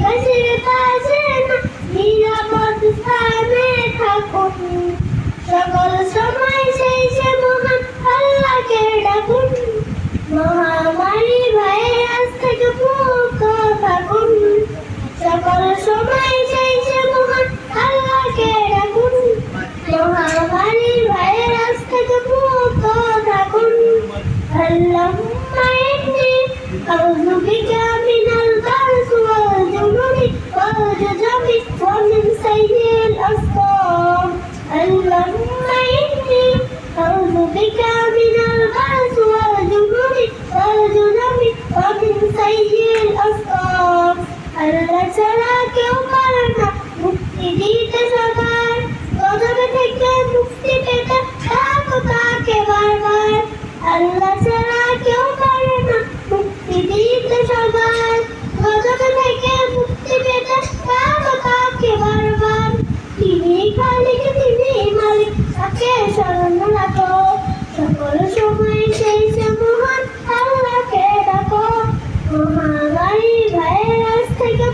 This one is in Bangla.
বিকাশের বাজে না নিরাপদ স্থানে থাকো সকল সময় সেই যে মহান আল্লাহকে ডাকুন মহামারী ভয়ে আজ থেকে মুক্ত থাকুন সকল সময় সেই যে মহান আল্লাহকে ডাকুন মহামারী ভয়ে আজ থেকে মুক্ত থাকুন আল্লাহ মায়ের নেই সাইয়্যিল আসকাম আল্লাহুম্মা ইন্নী আউযু বিকা মিনাল বারস ওয়াল জুনুনি ওয়াল জুজামি ওয়া মিন সাইয়্যিল আসকাম আল্লাহ ছাড়া কেউ পারে না মুক্তি দিতে সবার গজবে থেকে মুক্তি পেতে ডাকো তাকে বারবার আল্লাহ ছাড়া কেউ পারে না মুক্তি দিতে সবার গজবে থেকে মুক্তি পেতে ডাকো তাকে বারবার তিনি খালিক তিনি তাকে স্মরণ রাখো। সকল সময় সেই সে মহান আল্লাহকে ডাকো। মহামারী ভাইরাস থেকে